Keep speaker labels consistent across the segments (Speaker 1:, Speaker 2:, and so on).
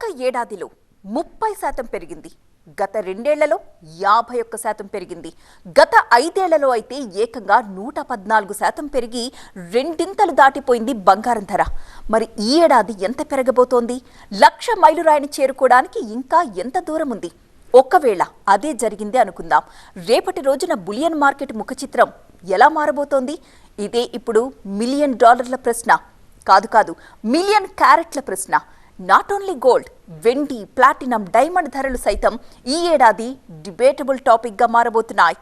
Speaker 1: ఒక్క ఏడాదిలో ముప్పై శాతం పెరిగింది. గత రెండేళ్ళలో యాభై ఒక్క శాతం పెరిగింది. గత ఐదేళ్ళలో అయితే ఏకంగా నూట పద్నాలుగు శాతం పెరిగి రెండింతలు దాటిపోయింది బంగారం ధర. మరి ఈ ఏడాది ఎంత పెరగబోతోంది? లక్ష మైలురాయిని చేరుకోవడానికి ఇంకా ఎంత దూరం ఉంది? ఒకవేళ అదే జరిగింది అనుకుందాం. రేపటి రోజున బులియన్ మార్కెట్ ముఖ చిత్రం ఎలా మారబోతోంది? ఇదే ఇప్పుడు మిలియన్ డాలర్ల ప్రశ్న. కాదు కాదు మిలియన్ క్యారెట్ల ప్రశ్న. నాట్ ఓన్లీ గోల్డ్ వెండి ప్లాటినం డైమండ్ ధరలు సైతం ఈ ఏడాది డిబేటబుల్ టాపిక్గా మారబోతున్నాయి.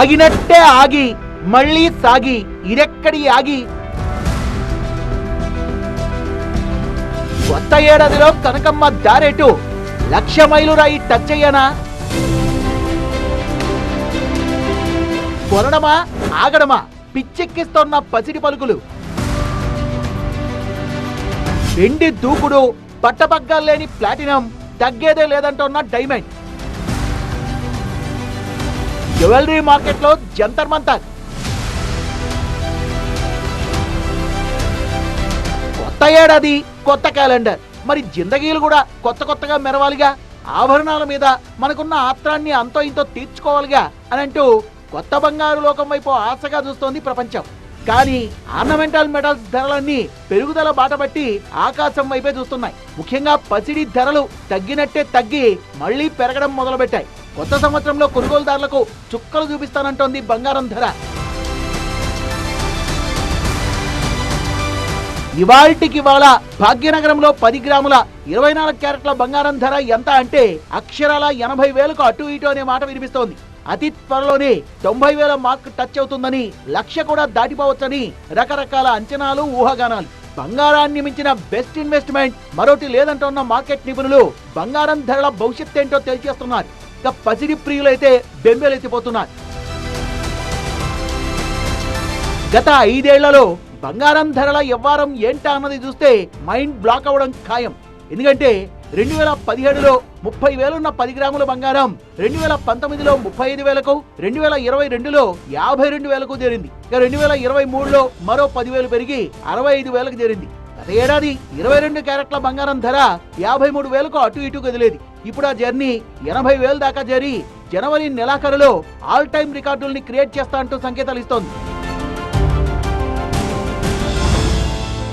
Speaker 2: ఆగినట్టే ఆగి మళ్ళీ సాగి ఇరెక్కడి ఆగి. కొత్త ఏడాదిలో కనకమ్మ దారేటు. లక్ష మైలు రాయి టచ్ అయ్యానా? కొనడమా? ఆగడమా? పిచ్చెక్కిస్తున్న పసిడి పలుకులు. వెండి దూకుడు పట్టపగ్గాలు లేని ప్లాటినం తగ్గేదే లేదంటున్న డైమండ్. జ్యువెలరీ మార్కెట్లో జంతర్ మంతర్. కొత్త ఏడాది కొత్త క్యాలెండర్. మరి జిందగీలు కూడా కొత్త కొత్తగా మెరవాలిగా? ఆభరణాల మీద మనకున్న ఆత్రాన్ని అంతో ఇంతో తీర్చుకోవాలిగా? అని అంటూ కొత్త బంగారు లోకం వైపు ఆశగా చూస్తోంది ప్రపంచం. కానీ ఆర్నమెంటల్ మెటల్స్ ధరలన్నీ పెరుగుదల బాటబట్టి ఆకాశం వైపే చూస్తున్నాయి. ముఖ్యంగా పసిడి ధరలు తగ్గినట్టే తగ్గి మళ్ళీ పెరగడం మొదలుపెట్టాయి. కొత్త సంవత్సరంలో కొనుగోలుదారులకు చుక్కలు చూపిస్తానంటోంది బంగారం ధర. ఇవాల్టికి ఇవాళ భాగ్యనగరంలో పది గ్రాముల ఇరవై నాలుగు క్యారెట్ల బంగారం ధర ఎంత అంటే అక్షరాల ఎనభై వేలకు అటు ఇటు అనే మాట వినిపిస్తోంది. అతి త్వరలోనే తొంభై వేల మార్క్ టచ్ అవుతుందని లక్ష కూడా దాటిపోవచ్చని రకరకాల అంచనాలు ఊహాగానాలు. బంగారాన్ని మించిన బెస్ట్ ఇన్వెస్ట్మెంట్ మరోటి లేదంటున్న మార్కెట్ నిపుణులు బంగారం ధరల భవిష్యత్ ఏంటో తెలియజేస్తున్నారు. ఇక పసిడి ప్రియులైతే బెంబేలెత్తిపోతున్నారు. గత ఐదేళ్ళలో బంగారం ధరల వ్యవహారం ఏంటా అన్నది చూస్తే మైండ్ బ్లాక్ అవ్వడం ఖాయం. ఎందుకంటే రెండు వేల పదిహేడులో ముప్పై వేలున్న పది గ్రాముల బంగారం రెండు వేల పంతొమ్మిదిలో ముప్పై ఐదు వేలకు రెండు వేల ఇరవై రెండులో యాభై రెండు వేలకు చేరింది. ఇక రెండు వేల ఇరవై మూడులో మరో పదివేలు పెరిగి అరవై ఐదు వేలకు చేరింది. గత ఏడాది ఇరవై రెండు క్యారెట్ల బంగారం ధర యాభై మూడు వేలకు అటు ఇటు కదిలేది. ఇప్పుడు ఆ జర్నీ ఎనభై వేల దాకా చేరి జనవరి నెలాఖరులో ఆల్ టైమ్ రికార్డుల్ని క్రియేట్ చేస్తా అంటూ సంకేతాలు ఇస్తోంది.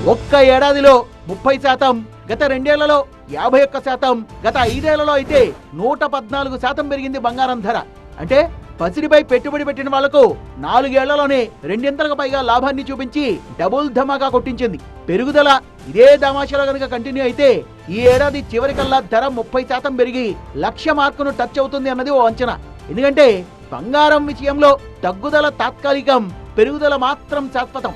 Speaker 2: ఒక్క ఏడాదిలో ముప్పై శాతం గత రెండేళ్ళలో యాభై ఒక్క శాతం గత ఐదేళ్ళలో అయితే నూట పద్నాలుగు శాతం పెరిగింది బంగారం ధర. అంటే పసిడిపై పెట్టుబడి పెట్టిన వాళ్ళకు నాలుగేళ్ళలోనే రెండింతలకు పైగా లాభాన్ని చూపించి డబుల్ ధమాకా కొట్టించింది. పెరుగుదల ఇదే తమాషాలో కనుక కంటిన్యూ అయితే ఈ ఏడాది చివరికల్లా ధర ముప్పై శాతం పెరిగి లక్ష మార్కును టచ్ అవుతుంది అన్నది ఓ అంచనా. ఎందుకంటే బంగారం విషయంలో తగ్గుదల తాత్కాలికం పెరుగుదల మాత్రం శాశ్వతం.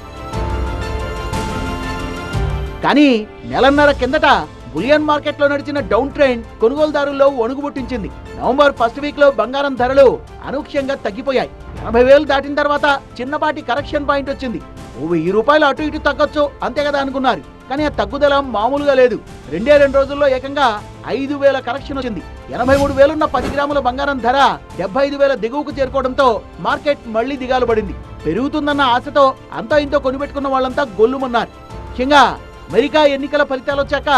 Speaker 2: కానీ నెలన్నర కిందట బులియన్ మార్కెట్లో నడిచిన డౌన్ ట్రెండ్ కొనుగోలుదారుల్లో వణుగు పుట్టించింది నవంబర్ ఫస్ట్ వీక్లో బంగారం ధరలు అనూక్ష్యంగా తగ్గిపోయాయి. ఎనభై వేలు దాటిన తర్వాత చిన్నపాటి కరెక్షన్ పాయింట్ వచ్చింది. ఓ వెయ్యి రూపాయలు అటు ఇటు తగ్గొచ్చు అంతే కదా అనుకున్నారు. కానీ ఆ తగ్గుదల మామూలుగా లేదు. రెండే రెండు రోజుల్లో ఏకంగా ఐదు వేల కరెక్షన్ వచ్చింది. ఎనభై మూడు వేలున్న పది గ్రాముల బంగారం ధర డెబ్బై ఐదు వేల దిగువకు చేరుకోవడంతో మార్కెట్ మళ్ళీ దిగాలు పడింది పెరుగుతుందన్న ఆశతో అంతా ఇంతో కొనిపెట్టుకున్న వాళ్ళంతా గొల్లుమన్నారు. ముఖ్యంగా అమెరికా ఎన్నికల ఫలితాలు వచ్చాక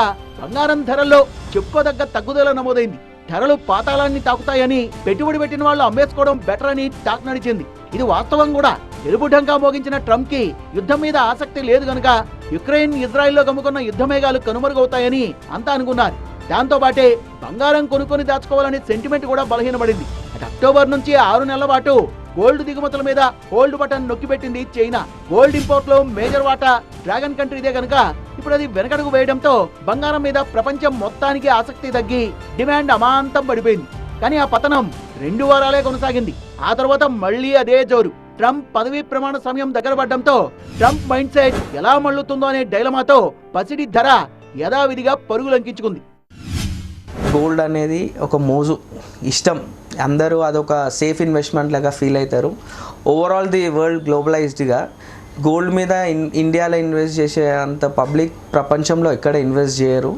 Speaker 2: బంగారం ధరల్లో చెప్పుకోదగ్గ తగ్గుదల నమోదైంది. ధరలు పాతాళాన్ని తాకుతాయని పెట్టుబడి పెట్టిన వాళ్ళు అమ్మేసుకోవడం బెటర్ అని టాక్ నడిచింది. ఇది వాస్తవం కూడా. తెలుపు మోగించిన ట్రంప్కి యుద్ధం మీద ఆసక్తి లేదు గనుక యుక్రెయిన్ ఇజ్రాయెల్లో గమ్ముకున్న యుద్ధ మేఘాలు కనుమరుగవుతాయని అంతా అనుకున్నారు. దాంతో పాటే బంగారం కొనుక్కొని దాచుకోవాలనే సెంటిమెంట్ కూడా బలహీనపడింది. అటు అక్టోబర్ నుంచి ఆరు నెలల పాటు గోల్డ్ దిగుమతుల మీద హోల్డ్ బటన్ నొక్కిపెట్టింది చైనా. గోల్డ్ ఇంపోర్ట్లో మేజర్ వాటా డ్రాగన్ కంట్రీదే కనుక ఇప్పుడు అది వెనకడుగు వేయడంతో బంగారం మీద ప్రపంచం మొత్తానికి ఆసక్తి తగ్గి డిమాండ్ అమాంతం పడిపోయింది. కానీ ఆ పతనం రెండు వారాలే కొనసాగింది. ఆ తర్వాత మళ్ళీ అదే జోరు. ట్రంప్ పదవీ ప్రమాణ సమయం దగ్గర పడడంతో ట్రంప్ మైండ్ సెట్ ఎలా మళ్ళుతుందో అనే డైలమాతో పసిడి ధర యథావిధిగా పరుగులంకించుకుంది
Speaker 3: గోల్డ్ అనేది ఒక మోజు ఇష్టం. అందరూ అదొక సేఫ్ ఇన్వెస్ట్మెంట్ లాగా ఫీల్ అవుతారు. ఓవరాల్ ది వరల్డ్ గ్లోబలైజ్డ్గా గోల్డ్ మీద ఇన్ ఇండియాలో ఇన్వెస్ట్ చేసే అంత పబ్లిక్ ప్రపంచంలో ఎక్కడ ఇన్వెస్ట్ చేయరు.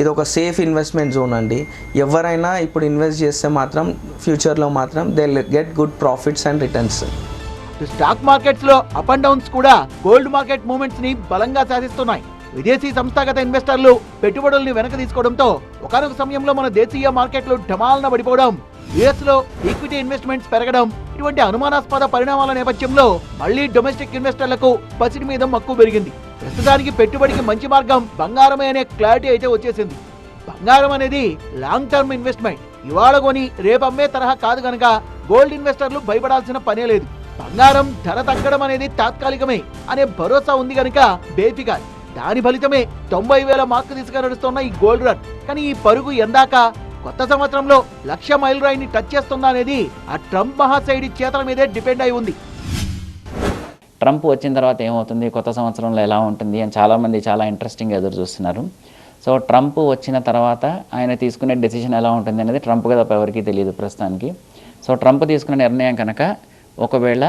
Speaker 3: ఇది ఒక సేఫ్ ఇన్వెస్ట్మెంట్ జోన్ అండి. ఎవరైనా ఇప్పుడు ఇన్వెస్ట్ చేస్తే మాత్రం ఫ్యూచర్లో మాత్రం they get good profits and returns.
Speaker 2: Stock మార్కెట్స్లో అప్ అండ్ డౌన్స్ కూడా గోల్డ్ మార్కెట్ మూమెంట్స్ని బలంగా సాధిస్తున్నాయి. విదేశీ సంస్థాగత ఇన్వెస్టర్లు పెట్టుబడుల్ని వెనక తీసుకోవడంతో ఒకనొక సమయంలో మన దేశీయ మార్కెట్లు ఢమాలన పడిపోవడం. యుఎస్లో ఈక్విటీ ఇన్వెస్ట్మెంట్స్ పెరగడం ఇటువంటి అనుమానాస్పద పరిణామాల నేపథ్యంలో మళ్ళీ డొమెస్టిక్ ఇన్వెస్టర్లకు పసిడి మీద మక్కువ పెరిగింది. ప్రస్తుతానికి పెట్టుబడికి మంచి మార్గం బంగారమే అనే క్లారిటీ అయితే వచ్చేసింది. బంగారం అనేది లాంగ్ టర్మ్ ఇన్వెస్ట్మెంట్. ఇవాళ కొని రేపు అమ్మే తరహా కాదు గనక గోల్డ్ ఇన్వెస్టర్లు భయపడాల్సిన పనే లేదు. బంగారం ధర తగ్గడం అనేది తాత్కాలికమే అనే భరోసా ఉంది కనుక బేఫికార్. దాని ఫలితమే తొంభై వేల మార్కు తీసుకుని నడుస్తున్న ఈ గోల్డ్ రన్. కానీ ఈ పరుగు ఎందాక కొత్త సంవత్సరంలో లక్ష మైల్ రాయిని టచ్ చేస్తుందా అనేది ఆ ట్రంప్ మహాశైడి చేతల మీదే డిపెండ్ అయి ఉంది.
Speaker 4: ట్రంప్ వచ్చిన తర్వాత ఏమవుతుంది? కొత్త సంవత్సరంలో ఎలా ఉంటుంది? అని చాలామంది చాలా ఇంట్రెస్టింగ్ ఎదురు చూస్తున్నారు. సో ట్రంప్ వచ్చిన తర్వాత ఆయన తీసుకునే డెసిషన్ ఎలా ఉంటుంది అనేది ట్రంప్ కదా ఎవరికీ తెలియదు ప్రస్తుతానికి. సో ట్రంప్ తీసుకున్న నిర్ణయం కనుక ఒకవేళ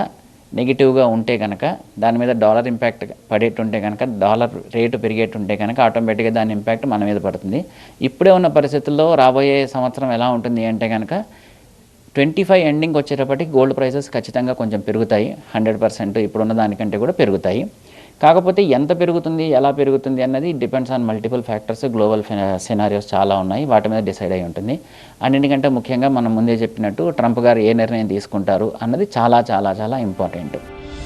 Speaker 4: నెగిటివ్గా ఉంటే కనుక దాని మీద డాలర్ ఇంపాక్ట్ పడేటుంటే కనుక డాలర్ రేటు పెరిగేటుంటే కనుక ఆటోమేటిక్గా దాని ఇంపాక్ట్ మన మీద పడుతుంది. ఇప్పుడే ఉన్న పరిస్థితుల్లో రాబోయే సంవత్సరం ఎలా ఉంటుంది అంటే కనుక ట్వంటీ ఫైవ్ ఎండింగ్ వచ్చేటప్పటికి గోల్డ్ ప్రైసెస్ ఖచ్చితంగా కొంచెం పెరుగుతాయి. హండ్రెడ్ పర్సెంట్ ఇప్పుడున్న దానికంటే కూడా పెరుగుతాయి. కాకపోతే ఎంత పెరుగుతుంది ఎలా పెరుగుతుంది అన్నది depends on multiple factors global scenarios చాలా ఉన్నాయి. వాటి మీద డిసైడ్ అయి ఉంటుంది. అన్నిటికంటే ముఖ్యంగా మనం ముందే చెప్పినట్టు ట్రంప్ గారు ఏ నిర్ణయం తీసుకుంటారు అన్నది చాలా చాలా చాలా ఇంపార్టెంట్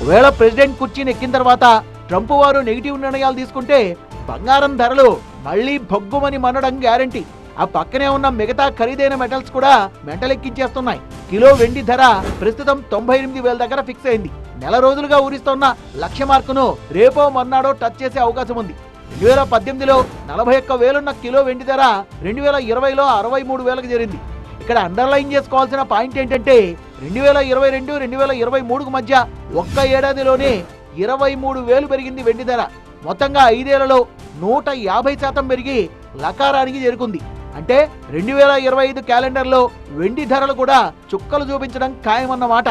Speaker 2: ఒకవేళ ప్రెసిడెంట్ కుర్చీని ఎక్కిన తర్వాత ట్రంప్ వారు నెగిటివ్ నిర్ణయాలు తీసుకుంటే బంగారం ధరలు మళ్ళీ భగ్గుమని మనడం గ్యారంటీ ఆ పక్కనే ఉన్న మిగతా ఖరీదైన మెటల్స్ కూడా మెంటలెక్కించేస్తున్నాయి కిలో వెండి ధర ప్రస్తుతం తొంభై ఎనిమిది వేల దగ్గర ఫిక్స్ అయింది. నెల రోజులుగా ఊరిస్తున్న లక్ష్య మార్కును రేపో మర్నాడో టచ్ చేసే అవకాశం ఉంది. రెండు వేల పద్దెనిమిదిలో నలభై ఒక్క వేలున్న కిలో వెండి ధర రెండు వేల ఇరవైలో అరవై మూడు వేలకు చేరింది. ఇక్కడ అండర్లైన్ చేసుకోవాల్సిన పాయింట్ ఏంటంటే రెండు వేల ఇరవై రెండు రెండు వేల ఇరవై మూడుకు మధ్య ఒక్క ఏడాదిలోనే ఇరవై మూడు వేలు పెరిగింది వెండి ధర. మొత్తంగా ఐదేళ్ళలో నూట యాభై శాతం పెరిగి లకారానికి చేరుకుంది. అంటే రెండు వేల ఇరవై ఐదు క్యాలెండర్లో వెండి ధరలు కూడా చుక్కలు చూపించడం ఖాయమన్నమాట.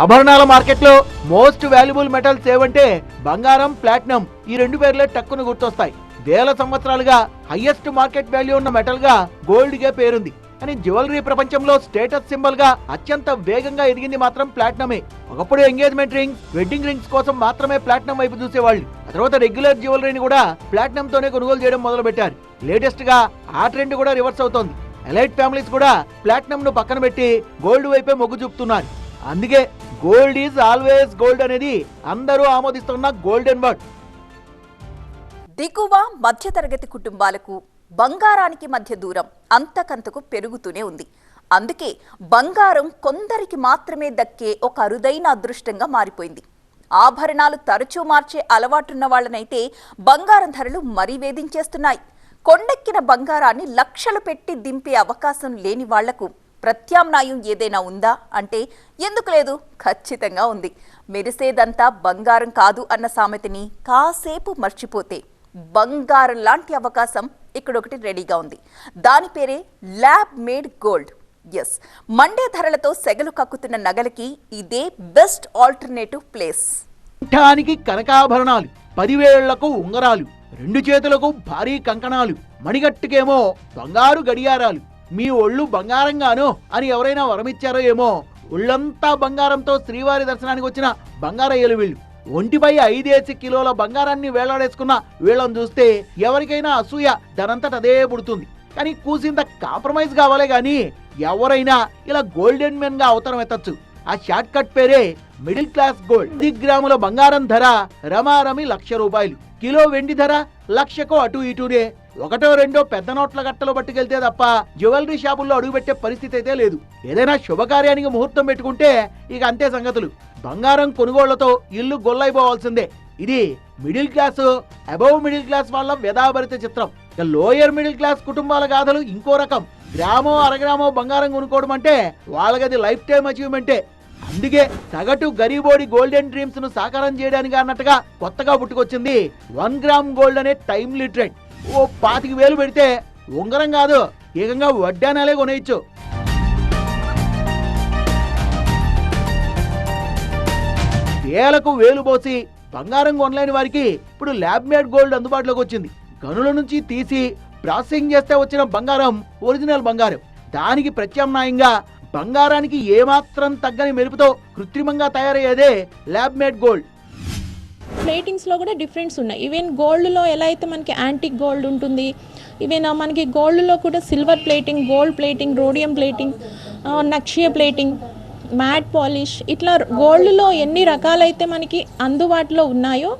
Speaker 2: ఆభరణాల మార్కెట్లో మోస్ట్ వాల్యుబుల్ మెటల్స్ ఏవంటే బంగారం ప్లాటినం ఈ రెండు పేర్లే టక్కును గుర్తొస్తాయి. వేల సంవత్సరాలుగా హైయెస్ట్ మార్కెట్ వాల్యూ ఉన్న మెటల్గా గోల్డ్ గే పేరుంది. కానీ జ్యువెలరీ ప్రపంచంలో స్టేటస్ సింబల్గా అత్యంత వేగంగా ఎదిగింది మాత్రం ప్లాటినమే. ఒకప్పుడు ఎంగేజ్మెంట్ రింగ్స్ వెడ్డింగ్ రింగ్స్ కోసం మాత్రమే ప్లాటినం వైపు చూసేవాళ్ళు. ఆ తర్వాత రెగ్యులర్ జ్యువెలరీని కూడా ప్లాటినం తోనే కొనుగోలు చేయడం మొదలు పెట్టారు లేటెస్ట్గా ఆ ట్రెండ్ కూడా రివర్స్ అవుతోంది. ఎలైట్ ఫ్యామిలీస్ కూడా ప్లాటినం ను పక్కన పెట్టి గోల్డ్ వైపే మొగ్గు చూపుతున్నారు. అందుకే గోల్డ్ ఈజ్ ఆల్వేస్ గోల్డ్ అనేది అందరూ ఆమోదిస్తున్న గోల్డెన్ వర్డ్.
Speaker 1: దిగువ మధ్యతరగతి కుటుంబాలకు బంగారానికి మధ్య దూరం అంతకంతకు పెరుగుతూనే ఉంది. అందుకే బంగారం కొందరికి మాత్రమే దక్కే ఒక అరుదైన అదృష్టంగా మారిపోయింది. ఆభరణాలు తరచూ మార్చే అలవాటున్న వాళ్ళనైతే బంగారం ధరలు మరీ వేధించేస్తున్నాయి. కొండెక్కిన బంగారాన్ని లక్షలు పెట్టి దింపే అవకాశం లేని వాళ్ళకు ప్రత్యామ్నాయం ఏదైనా ఉందా? అంటే ఎందుకు లేదు? ఖచ్చితంగా ఉంది. మెరిసేదంతా బంగారం కాదు అన్న సామెతని కాసేపు మర్చిపోతే బంగారం లాంటి అవకాశం ఇక్కడ ఒకటి రెడీగా ఉంది. దాని పేరే ల్యాబ్ మేడ్ గోల్డ్. ఎస్ మండే ధరలతో సెగలు కక్కుతున్న నగలకి ఇదే బెస్ట్ ఆల్టర్నేటివ్ ప్లేస్.
Speaker 2: కంఠానికి కనకాభరణాలు పదివేళ్ళకు ఉంగరాలు రెండు చేతులకు భారీ కంకణాలు మణిగట్టుకేమో బంగారు గడియారాలు. మీ ఒళ్ళు బంగారంగాను అని ఎవరైనా వరమిచ్చారో ఏమో. ఒళ్ళంతా బంగారంతో శ్రీవారి దర్శనానికి వచ్చిన బంగారయ్యలు వీళ్ళు ఒంటిపై ఐదేసి కిలోల బంగారాన్ని వేలాడేసుకున్న వీళ్ళని చూస్తే ఎవరికైనా అసూయ దానంతట అదే పుడుతుంది. కానీ కూసింత కాంప్రమైజ్ కావాలే గాని ఎవరైనా ఇలా గోల్డెన్ మెన్గా అవతరం ఎత్తచ్చు. ఆ షార్ట్ కట్ పేరే మిడిల్ క్లాస్ గోల్డ్. పది గ్రాముల బంగారం ధర రమారమి లక్ష రూపాయలు. కిలో వెండి ధర లక్షకు అటు ఇటునే. ఒకటో రెండో పెద్ద నోట్ల గట్టలు పట్టుకెళ్తే తప్ప జ్యువెలరీ షాపుల్లో అడుగుపెట్టే పరిస్థితి అయితే లేదు. ఏదైనా శుభకార్యానికి ముహూర్తం పెట్టుకుంటే ఇక అంతే సంగతులు. బంగారం కొనుగోళ్ళతో ఇల్లు గొల్లైపోవాల్సిందే. ఇది middle class above middle class వాళ్ళ వ్యధాభరిత చిత్రం. ఇక లోయర్ మిడిల్ క్లాస్ కుటుంబాల గాథలు ఇంకో రకం. గ్రామో అరగ్రామో బంగారం కొనుక్కోవడం అంటే వాళ్ళకది లైఫ్ టైం అచీవ్మెంటే. అందుకే సగటు గరీబోడి గోల్డెన్ డ్రీమ్స్ను సాకారం చేయడానికి అన్నట్టుగా కొత్తగా పుట్టుకొచ్చింది వన్ గ్రామ్ గోల్డ్ అనే టైం లిటరేట్. ఓ పాతిక వేలు పెడితే ఉంగరం కాదు ఏకంగా వడ్డానాలే కొనేయచ్చు. వేలకు వేలు పోసి బంగారం కొనలేని వారికి ఇప్పుడు ల్యాబ్ మేడ్ గోల్డ్ అందుబాటులోకి వచ్చింది. గనుల నుంచి తీసి ప్రాసెసింగ్ చేస్తే వచ్చిన బంగారం ఒరిజినల్ బంగారం. దానికి ప్రత్యామ్నాయంగా బంగారానికి ఏమాత్రం తగ్గని మెరుపుతో కృత్రిమంగా తయారయ్యేదే ల్యాబ్ మేడ్ గోల్డ్.
Speaker 5: ప్లేటింగ్స్లో కూడా డిఫరెన్స్ ఉన్నాయి. ఈవెన్ గోల్డ్లో ఎలా అయితే మనకి యాంటిక్ గోల్డ్ ఉంటుంది ఈవెన్ మనకి గోల్డ్లో కూడా silver plating gold plating rhodium plating నక్షియ plating matte polish ఇట్లా గోల్డ్లో ఎన్ని రకాలైతే మనకి అందుబాటులో ఉన్నాయో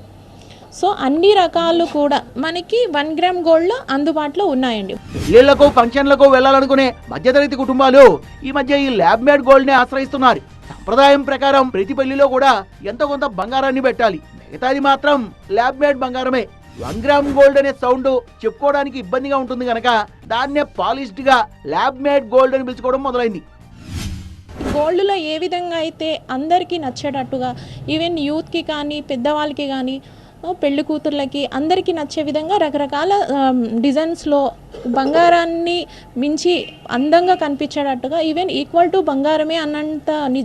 Speaker 5: సో అన్ని రకాలు కూడా మనకి వన్ గ్రామ్ గోల్డ్లో అందుబాటులో ఉన్నాయండి.
Speaker 2: పెళ్ళిళ్ళకు ఫంక్షన్లకు వెళ్ళాలనుకునే మధ్యతరగతి కుటుంబాలు ఈ మధ్య ఈ ల్యాబ్ మేడ్ గోల్డ్ని ఆశ్రయిస్తున్నారు. సంప్రదాయం ప్రకారం ప్రతి పెళ్ళిలో కూడా ఎంతో కొంత బంగారాన్ని పెట్టాలి. మిగతాది మాత్రం ల్యాబ్ మేడ్ బంగారమే. వన్ గ్రామ్ గోల్డ్ అనే సౌండ్ చెప్పుకోవడానికి ఇబ్బందిగా ఉంటుంది కనుక దాన్నే పాలిష్డ్గా ల్యాబ్ మేడ్ గోల్డ్ అని పిలుచుకోవడం మొదలైంది.
Speaker 5: గోల్డ్లో ఏ విధంగా అయితే అందరికీ నచ్చేటట్టుగా ఈవెన్ యూత్కి కానీ పెద్దవాళ్ళకి కానీ పెళ్ళి కూతుర్లకి అందరికీ నచ్చే విధంగా రకరకాల డిజైన్స్లో బంగారాన్ని మించి అందంగా కనిపించేటట్టుగా ఈవెన్ ఈక్వల్ టు బంగారమే అన్నంత ని-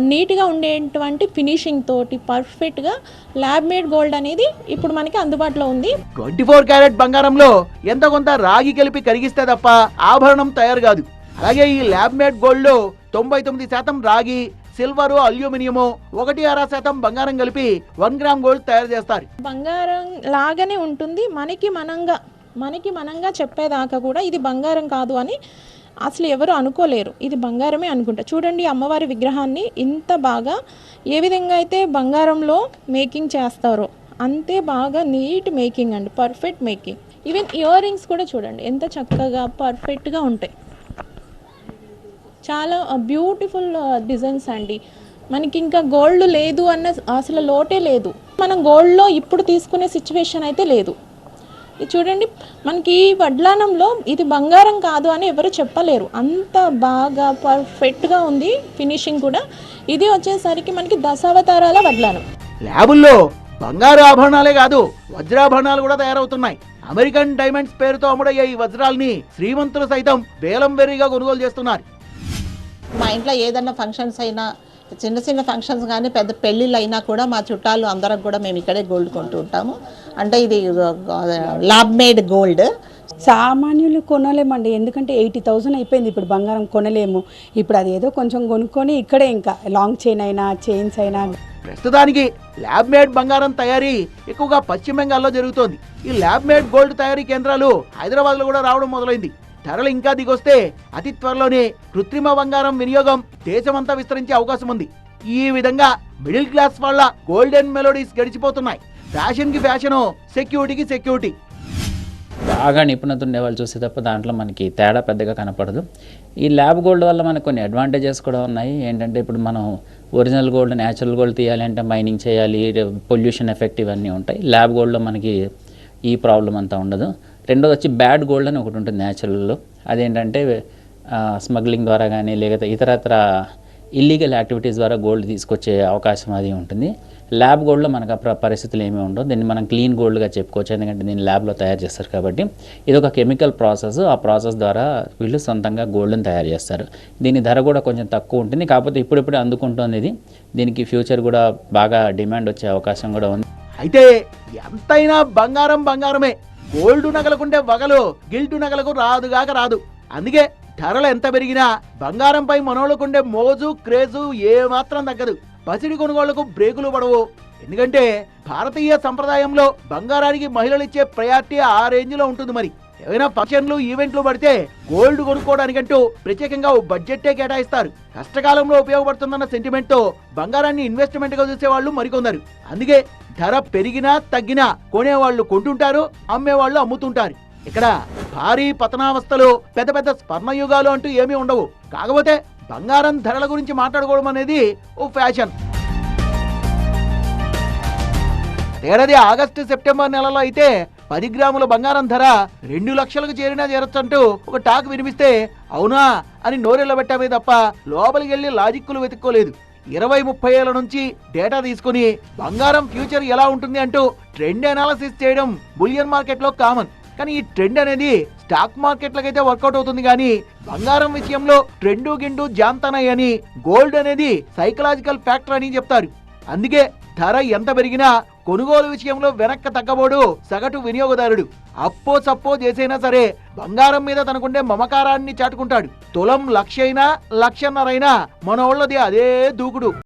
Speaker 5: నీట్గా ఉండేటువంటి ఫినిషింగ్ తోటి పర్ఫెక్ట్గా ల్యాబ్ మేడ్ గోల్డ్ అనేది ఇప్పుడు మనకి అందుబాటులో ఉంది.
Speaker 2: ట్వంటీ ఫోర్ క్యారెట్ బంగారంలో ఎంత కొంత రాగి కలిపి కరిగిస్తే తప్ప ఆభరణం తయారు కాదు. అలాగే ఈ ల్యాబ్ మేడ్ గోల్డ్లో తొంభై తొమ్మిది శాతం రాగి సిల్వర్ అల్యూమినియము ఒకటి అర శాతం బంగారం కలిపి వన్ గ్రామ్ గోల్డ్ తయారు చేస్తారు.
Speaker 5: బంగారం లాగానే ఉంటుంది. మనకి మనంగా మనకి మనంగా చెప్పేదాకా కూడా ఇది బంగారం కాదు అని అసలు ఎవరు అనుకోలేరు. ఇది బంగారమే అనుకుంటా. చూడండి అమ్మవారి విగ్రహాన్ని ఇంత బాగా ఏ విధంగా అయితే బంగారంలో మేకింగ్ చేస్తారో అంతే బాగా నీట్ మేకింగ్ అండి. Perfect making. Even earrings కూడా చూడండి. ఎంత చక్కగా పర్ఫెక్ట్గా ఉంటాయి. చాలా బ్యూటిఫుల్ డిజైన్స్ అండి. మనకి ఇంకా గోల్డ్ లేదు అన్న అసలు లోటే లేదు. మనం గోల్డ్లో ఇప్పుడు తీసుకునే సిచ్యువేషన్ అయితే లేదు. ఇది చూడండి మనకి ఈ వడ్లానంలో ఇది బంగారం కాదు అని ఎవరు చెప్పలేరు. అంత బాగా పర్ఫెక్ట్గా ఉంది ఫినిషింగ్ కూడా. ఇది వచ్చేసరికి మనకి దశావతారాల వడ్లానం.
Speaker 2: ల్యాబుల్లో బంగారు ఆభరణాలే కాదు వజ్రాభరణాలు కూడా తయారవుతున్నాయి. అమెరికన్ డైమండ్స్ పేరుతో అమ్ముడయ్యే ఈ వజ్రాల్ని శ్రీమంతులు సైతం వేలం వెర్రిగా కొనుగోలు చేస్తున్నారు.
Speaker 6: మా ఇంట్లో ఏదన్నా ఫంక్షన్స్ అయినా చిన్న చిన్న ఫంక్షన్స్ కానీ పెద్ద పెళ్ళిళ్ళు అయినా కూడా మా చుట్టాలు అందరం కూడా మేము ఇక్కడే గోల్డ్ కొంటూ ఉంటాము అంటే ఇది ల్యాబ్ మేడ్ గోల్డ్
Speaker 7: సామాన్యులు కొనలేమండి. ఎందుకంటే ఎయిటీ థౌజండ్ అయిపోయింది. ఇప్పుడు బంగారం కొనలేము. ఇప్పుడు అది ఏదో కొంచెం కొనుక్కొని ఇక్కడే ఇంకా లాంగ్ చైన్ అయినా చైన్స్ అయినా.
Speaker 2: ప్రస్తుతానికి ల్యాబ్ మేడ్ బంగారం తయారీ ఎక్కువగా పశ్చిమ బెంగాల్లో జరుగుతోంది. ఈ ల్యాబ్ మేడ్ గోల్డ్ తయారీ కేంద్రాలు హైదరాబాద్లో కూడా రావడం మొదలైంది. ధరలు ఇంకా దిగొస్తే అతి త్వరలోనే కృత్రిమ బంగారం వినియోగం దేశమంతా విస్తరించే అవకాశం ఉంది. ఈ విధంగా మిడిల్ క్లాస్ వాళ్ళ గోల్డెన్ మెలోడీస్ గడిచిపోతున్నాయి. ఫ్యాషన్కి ఫ్యాషను సెక్యూరిటీకి సెక్యూరిటీ.
Speaker 4: బాగా నిపుణత ఉండే వాళ్ళు తప్ప దాంట్లో మనకి తేడా పెద్దగా కనపడదు. ఈ ల్యాబ్ గోల్డ్ వల్ల మనకు కొన్ని అడ్వాంటేజెస్ కూడా ఉన్నాయి. ఏంటంటే ఇప్పుడు మనం ఒరిజినల్ గోల్డ్ న్యాచురల్ గోల్డ్ తీయాలి అంటే మైనింగ్ చేయాలి పొల్యూషన్ ఎఫెక్ట్ ఇవన్నీ ఉంటాయి. ల్యాబ్ గోల్డ్లో మనకి ఈ ప్రాబ్లం అంతా ఉండదు. రెండోది వచ్చి బ్యాడ్ గోల్డ్ అని ఒకటి ఉంటుంది న్యాచురల్లో. అదేంటంటే స్మగ్లింగ్ ద్వారా కానీ లేకపోతే ఇతరత్ర ఇల్లీగల్ యాక్టివిటీస్ ద్వారా గోల్డ్ తీసుకొచ్చే అవకాశం అది ఉంటుంది. ల్యాబ్ గోల్డ్లో మనకు ఆ పరిస్థితులు ఏమీ ఉండవు. దీన్ని మనం క్లీన్ గోల్డ్గా చెప్పుకోవచ్చు. ఎందుకంటే దీన్ని ల్యాబ్లో తయారు చేస్తారు కాబట్టి. ఇది ఒక కెమికల్ ప్రాసెస్. ఆ ప్రాసెస్ ద్వారా వీళ్ళు సొంతంగా గోల్డ్ని తయారు చేస్తారు. దీని ధర కూడా కొంచెం తక్కువ ఉంటుంది. కాకపోతే ఇప్పుడిప్పుడే అందుకుంటుంది ఇది. దీనికి ఫ్యూచర్ కూడా బాగా డిమాండ్ వచ్చే అవకాశం కూడా ఉంది.
Speaker 2: అయితే ఎంతైనా బంగారం బంగారమే. గోల్డ్ నగలకుంటే వగలు గిల్టు నగలకు రాదుగాక రాదు. అందుకే ధరలు ఎంత పెరిగినా బంగారంపై మనోళ్ళకుండే మోజు క్రేజు ఏమాత్రం తగ్గదు. పసిడి కొనుగోళ్ళకు బ్రేకులు పడవు. ఎందుకంటే భారతీయ సంప్రదాయంలో బంగారానికి మహిళలు ఇచ్చే ప్రయారిటీ ఆ రేంజ్లో ఉంటుంది మరి. ఏవైనా ఫంక్షన్లు ఈవెంట్లు పడితే గోల్డ్ కొనుక్కోవడానికంటూ ప్రత్యేకంగా ఓ బడ్జెట్టే కేటాయిస్తారు. కష్టకాలంలో ఉపయోగపడుతుందన్న సెంటిమెంట్తో బంగారాన్ని ఇన్వెస్ట్మెంట్గా చూసేవాళ్ళు మరికొందరు. అందుకే ధర పెరిగినా తగ్గినా కొనేవాళ్ళు కొంటుంటారు అమ్మేవాళ్ళు అమ్ముతుంటారు. ఇక్కడ భారీ పతనావస్థలు పెద్ద పెద్ద స్వర్ణయుగాలు అంటూ ఏమీ ఉండవు. కాకపోతే బంగారం ధరల గురించి మాట్లాడుకోవడం అనేది ఓ ఫ్యాషన్. ఏడాది ఆగస్టు సెప్టెంబర్ నెలలో అయితే పది గ్రాముల బంగారం ధర రెండు లక్షలకు చేరినా చేరొచ్చంటూ ఒక టాక్ వినిపిస్తే అవునా అని నోరెళ్ళబెట్టామే తప్ప లోపలికి వెళ్ళి లాజిక్కులు వెతుక్కోలేదు. ఇరవై ముప్పై ఏళ్ళ నుంచి డేటా తీసుకుని బంగారం ఫ్యూచర్ ఎలా ఉంటుంది అంటూ ట్రెండ్ అనాలసిస్ చేయడం బులియన్ మార్కెట్లో కామన్. కానీ ఈ ట్రెండ్ అనేది స్టాక్ మార్కెట్లకైతే వర్కౌట్ అవుతుంది కానీ బంగారం విషయంలో ట్రెండు గిండు జాంతనయ్ అని గోల్డ్ అనేది సైకలాజికల్ ఫ్యాక్టర్ అని చెప్తారు. అందుకే ధర ఎంత పెరిగినా కొనుగోలు విషయంలో వెనక్కి తగ్గబోడు సగటు వినియోగదారుడు. అప్పో సప్పో చేసైనా సరే బంగారం మీద తనకుండే మమకారాన్ని చాటుకుంటాడు. తులం లక్ష అయినా లక్షన్నరైనా మనోళ్ళది అదే దూకుడు.